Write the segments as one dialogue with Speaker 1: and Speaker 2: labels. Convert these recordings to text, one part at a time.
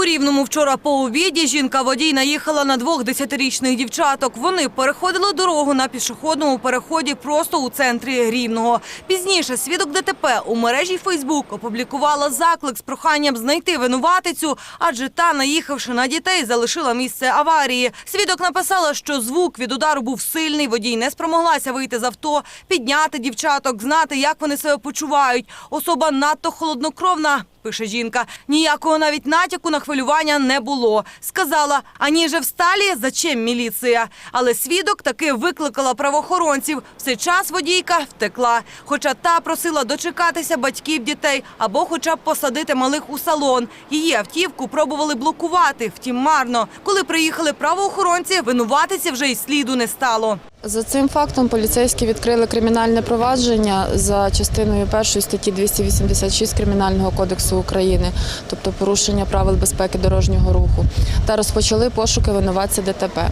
Speaker 1: У Рівному вчора по обіді жінка-водій наїхала на двох десятирічних дівчаток. Вони переходили дорогу на пішохідному переході просто у центрі Рівного. Пізніше свідок ДТП у мережі Фейсбук опублікувала заклик з проханням знайти винуватицю, адже та, наїхавши на дітей, залишила місце аварії. Свідок написала, що звук від удару був сильний, водій не спромоглася вийти з авто, підняти дівчаток, знати, як вони себе почувають. Особа надто холоднокровна, пише жінка. Ніякого навіть натяку на хвилювання не було. Сказала, ані же всталі, зачем міліція? Але свідок таки викликала правоохоронців. В цей час водійка втекла. Хоча та просила дочекатися батьків дітей або хоча б посадити малих у салон. Її автівку пробували блокувати, втім марно. Коли приїхали правоохоронці, винуватиці вже й сліду не стало.
Speaker 2: За цим фактом поліцейські відкрили кримінальне провадження за частиною першої статті 286 Кримінального кодексу України, тобто порушення правил безпеки дорожнього руху, та розпочали пошуки винуватця ДТП.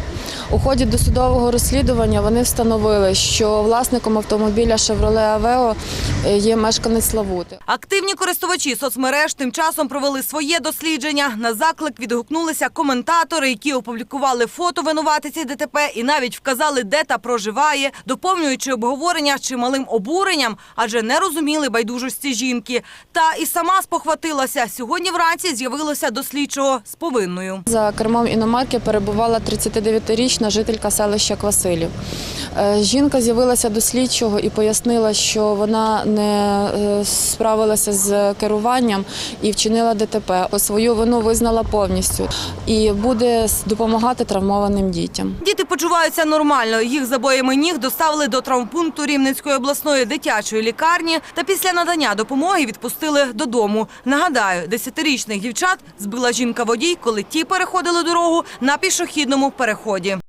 Speaker 2: У ході досудового розслідування вони встановили, що власником автомобіля Chevrolet Aveo е, є мешканець Славути.
Speaker 1: Активні користувачі соцмереж тим часом провели своє дослідження. На заклик відгукнулися коментатори, які опублікували фото винуватиці ДТП і навіть вказали, де та проживає, доповнюючи обговорення чималим обуренням, адже не розуміли байдужості жінки. Та і сама спохватилася. Сьогодні вранці з'явилося до слідчого з повинною.
Speaker 2: За кермом іномарки перебувала 39-річна жителька селища Квасилів. Е, Жінка з'явилася до слідчого і пояснила, що вона не е, справилася з керуванням і вчинила ДТП. Свою вину визнала повністю і буде допомагати травмованим дітям.
Speaker 1: Діти почуваються нормально. Їх забоями ніг доставили до травмпункту Рівненської обласної дитячої лікарні та після надання допомоги відпустили додому. Нагадаю, десятирічних дівчат збила жінка-водій, коли ті переходили дорогу на пішохідному переході.